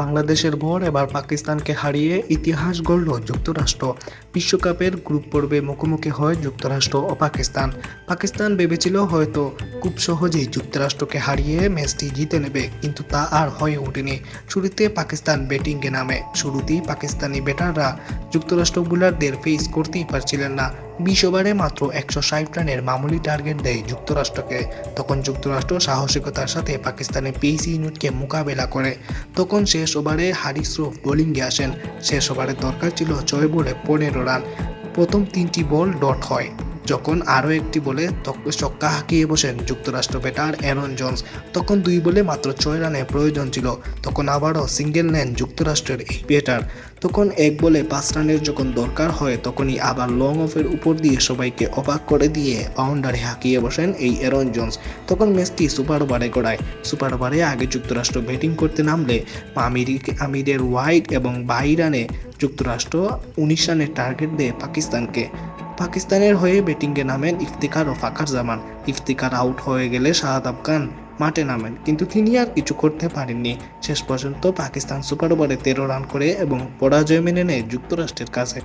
বাংলাদেশের ভর এবার পাকিস্তানকে হারিয়ে ইতিহাস গড়ল যুক্তরাষ্ট্র। বিশ্বকাপের গ্রুপ পর্বে মুখোমুখি হয় যুক্তরাষ্ট্র ও পাকিস্তান। পাকিস্তান ভেবেছিল হয়তো খুব সহজেই যুক্তরাষ্ট্রকে হারিয়ে ম্যাচটি জিতে নেবে, কিন্তু তা আর হয়ে ওঠেনি। শুরুতে পাকিস্তান ব্যাটিংয়ে নামে। শুরুতেই পাকিস্তানি ব্যাটাররা যুক্তরাষ্ট্র বোলারদের ফেস করতেই পারছিলেন না। বিশ ওভারে মাত্র একশো ষাট রানের মামুলি টার্গেট দেয় যুক্তরাষ্ট্রকে। তখন যুক্তরাষ্ট্র সাহসিকতার সাথে পাকিস্তানের পেস ইউনিটকে মোকাবেলা করে। তখন শেষ ওভারে হারিস রুফ বোলিংয়ে আসেন। শেষ ওভারে দরকার ছিল ছয় বলে পনেরো রান। প্রথম তিনটি বল ডট হয়। যখন আরও একটি বলে ছক্কা হাঁকিয়ে বসেন যুক্তরাষ্ট্র ব্যাটার অ্যারন জোন্স, তখন দুই বলে মাত্র ছয় রানের প্রয়োজন ছিল। তখন আবারও সিঙ্গেল নেন যুক্তরাষ্ট্রের এই ব্যাটার। তখন এক বলে পাঁচ রানের যখন দরকার হয়, তখনই আবার লং অফের উপর দিয়ে সবাইকে অবাক করে দিয়ে বাউন্ডারি হাঁকিয়ে বসেন এই অ্যারন জোন্স। তখন ম্যাচটি সুপার ওভারে গড়ায়। সুপার ওভারে আগে যুক্তরাষ্ট্র ব্যাটিং করতে নামলে আমির আমিরের ওয়াইড এবং বাই রানে যুক্তরাষ্ট্র উনিশ রানের টার্গেট দেয় পাকিস্তানকে। পাকিস্তানের হয়ে ব্যাটিংয়ে নামেন ইফতিকার ও ফাকার জামান। ইফতিকার আউট হয়ে গেলে শাহাদ আফগান মাঠে নামেন, কিন্তু তিনি আর কিছু করতে পারেননি। শেষ পর্যন্ত পাকিস্তান সুপার ওভারে তেরো রান করে এবং পরাজয় মেনে নেয় যুক্তরাষ্ট্রের কাছে।